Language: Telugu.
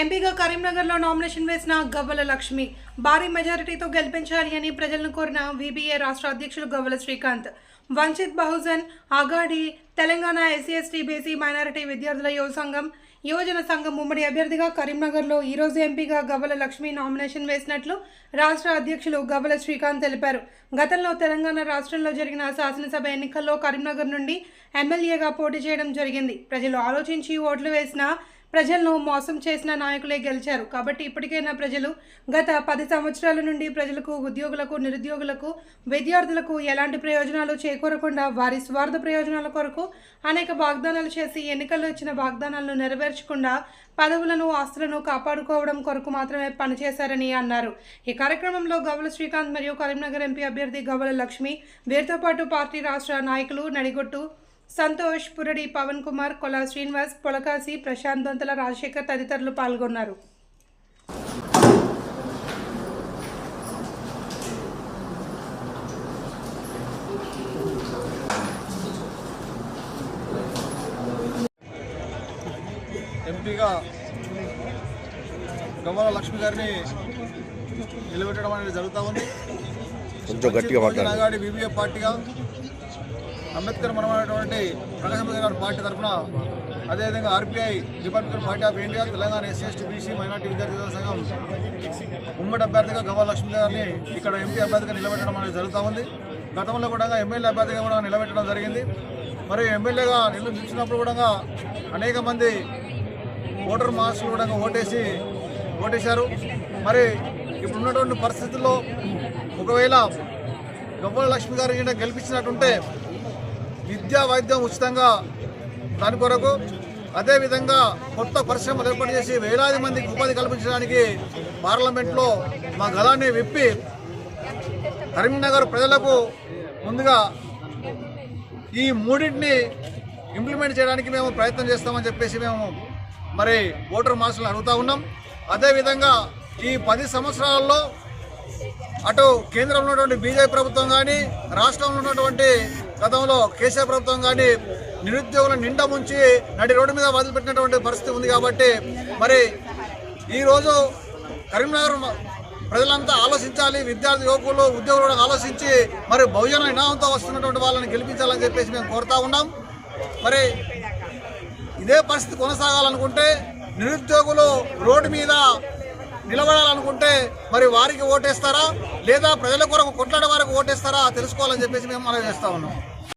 ఎంపీగా కరీంనగర్లో నామినేషన్ వేసిన గవ్వల లక్ష్మి భారీ మెజారిటీతో గెలిపించాలి అని ప్రజలను కోరిన వీబీఏ రాష్ట్ర అధ్యక్షులు Gavvala Srikanth. Vanchit Bahujan Aghadi Telangana SC ST BC minority విద్యార్థుల యువ సంఘం యువజన సంఘం ఉమ్మడి అభ్యర్థిగా కరీంనగర్లో ఈరోజు ఎంపీగా గవ్వల లక్ష్మి నామినేషన్ వేసినట్లు రాష్ట్ర అధ్యక్షులు గవ్వల శ్రీకాంత్ తెలిపారు. గతంలో తెలంగాణ రాష్ట్రంలో జరిగిన శాసనసభ ఎన్నికల్లో కరీంనగర్ నుండి ఎమ్మెల్యేగా పోటీ చేయడం జరిగింది. ప్రజలు ఆలోచించి ఓట్లు వేసిన ప్రజలను మోసం చేసిన నాయకులే గెలిచారు. కాబట్టి ఇప్పటికైనా ప్రజలు గత పది సంవత్సరాల నుండి ప్రజలకు ఉద్యోగులకు నిరుద్యోగులకు విద్యార్థులకు ఎలాంటి ప్రయోజనాలు చేకూరకుండా వారి స్వార్థ ప్రయోజనాల కొరకు అనేక వాగ్దానాలు చేసి ఎన్నికల్లో ఇచ్చిన వాగ్దానాలను నెరవేర్చకుండా పదవులను ఆస్తులను కాపాడుకోవడం కొరకు మాత్రమే పనిచేశారని అన్నారు. ఈ కార్యక్రమంలో గవ్వల శ్రీకాంత్ మరియు కరీంనగర్ ఎంపీ అభ్యర్థి గవ్వల లక్ష్మి వీరితో పాటు పార్టీ రాష్ట్ర నాయకులు నడిగొట్టు సంతోష్ పురడి పవన్ కుమార్ కొలా శ్రీనివాస్ పొలకాసి ప్రశాంత్ దొంతల రాజశేఖర్ తదితరులు పాల్గొన్నారు. ఎంపీగా గవ్వల లక్ష్మి గారిని నిలబెట్టడం అనేది జరుగుతూ ఉంది. కొంచెం గట్టిగా మాట్లాడండి. నగాడి బీబీఏ పార్టీగా అంబేద్కర్ మనమైనటువంటి ప్రకాశ్ గారి పార్టీ తరఫున అదేవిధంగా RBI department party of India Telangana SC BC minority విద్యార్థి సంఘం ఉమ్మడి అభ్యర్థిగా గవా లక్ష్మి గారిని ఇక్కడ ఎంపీ అభ్యర్థిగా నిలబెట్టడం అనేది జరుగుతూ ఉంది. గతంలో కూడా ఎమ్మెల్యే అభ్యర్థిగా కూడా నిలబెట్టడం జరిగింది. మరి ఎమ్మెల్యేగా నిలిచినప్పుడు కూడా అనేక మంది ఓటర్ మాస్లు కూడా ఓటేసి ఓటేశారు. మరి ఇప్పుడు ఉన్నటువంటి పరిస్థితుల్లో ఒకవేళ గవ్వల లక్ష్మి గారు ఈయన గెలిపించినట్టుంటే విద్యా వైద్యం ఉచితంగా దాని కొరకు అదేవిధంగా కొత్త పరిశ్రమలు ఏర్పాటు చేసి వేలాది మందికి ఉపాధి కల్పించడానికి పార్లమెంట్లో మా గలాన్ని విప్పి కరీంనగర్ ప్రజలకు ముందుగా ఈ మూడింటిని ఇంప్లిమెంట్ చేయడానికి మేము ప్రయత్నం చేస్తామని చెప్పేసి మేము మరి ఓటర్ మాస్టర్లు అడుగుతూ ఉన్నాం. అదేవిధంగా ఈ పది సంవత్సరాల్లో అటు కేంద్రంలో ఉన్నటువంటి బీజేపీ ప్రభుత్వం కానీ రాష్ట్రంలో ఉన్నటువంటి గతంలో కేసీఆర్ ప్రభుత్వం కానీ నిరుద్యోగుల నిండా ముంచి నడి రోడ్డు మీద వదిలిపెట్టినటువంటి పరిస్థితి ఉంది కాబట్టి మరి ఈరోజు కరీంనగర్ ప్రజలంతా ఆలోచించాలి విద్యార్థి యువకులు ఉద్యోగులు కూడా ఆలోచించి మరి బహుజన ఇనామంతో వస్తున్నటువంటి వాళ్ళని గెలిపించాలని చెప్పేసి మేము కోరుతా ఉన్నాం. మరి ఇదే పరిస్థితి కొనసాగాలనుకుంటే నిరుద్యోగులు రోడ్డు మీద నిలబడాలనుకుంటే మరి వారికి ఓటేస్తారా? లేదా ప్రజల కొరకు కొట్లాడే వారికి ఓటేస్తారా? తెలుసుకోవాలని చెప్పేసి మేము మనం చేస్తా ఉన్నాం.